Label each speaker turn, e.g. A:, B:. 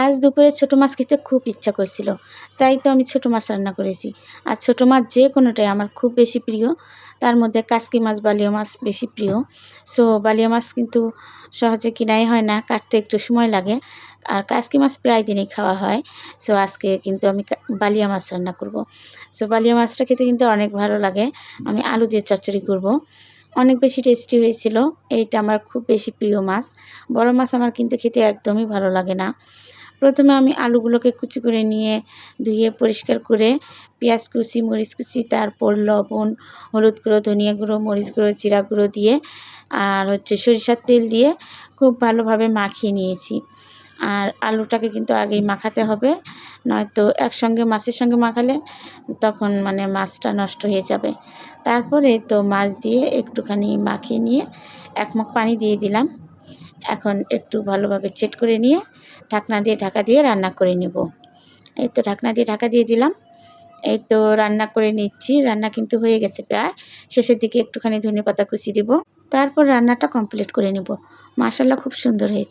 A: আজ দুপুরে ছোটো মাছ খেতে খুব ইচ্ছা করছিল, তাই তো আমি ছোটো মাছ রান্না করেছি। আর ছোটো মাছ যে কোনোটাই আমার খুব বেশি প্রিয়। তার মধ্যে কাসকি মাছ বালিয়া মাছ বেশি প্রিয়। সো বালিয়া মাছ কিন্তু সহজে কিনাই হয় না, কাটতে একটু সময় লাগে। আর কাসকি মাছ প্রায় দিনই খাওয়া হয়। সো, আজকে কিন্তু আমি বালিয়া মাছ রান্না করব। সো, বালিয়া মাছটা খেতে কিন্তু অনেক ভালো লাগে। আমি আলু দিয়ে চচ্চড়ি করব। অনেক বেশি টেস্টি হয়েছিল। এইটা আমার খুব বেশি প্রিয় মাছ। বড় মাছ আমার কিন্তু খেতে একদমই ভালো লাগে না। প্রথমে আমি আলুগুলোকে কুচি করে নিয়ে ধুয়ে পরিষ্কার করে পেঁয়াজ কুচি, মরিচ কুচি, তারপর লবণ, হলুদ গুঁড়ো, ধনিয়া গুঁড়ো, মরিচ গুঁড়ো, জিরা গুঁড়ো দিয়ে আর হচ্ছে সরিষার তেল দিয়ে খুব ভালোভাবে মাখিয়ে নিয়েছি। আর আলুটাকে কিন্তু আগেই মাখাতে হবে, নয়তো একসঙ্গে মাছের সঙ্গে মাখালে তখন মানে মাছটা নষ্ট হয়ে যাবে। তারপরে তো মাছ দিয়ে একটুখানি মাখিয়ে নিয়ে এক মগ পানি দিয়ে দিলাম। এখন একটু ভালোভাবে চেট করে নিয়ে ঢাকনা দিয়ে ঢাকা দিয়ে রান্না করে নেব। এই তো ঢাকনা দিয়ে ঢাকা দিয়ে দিলাম। এই তো রান্না করে নিচ্ছি। রান্না কিন্তু হয়ে গেছে প্রায়। শেষের দিকে একটুখানি ধনে পাতা কুচি দিব। তারপর রান্নাটা কমপ্লিট করে নেব। মাশাল্লাহ খুব সুন্দর হয়েছে।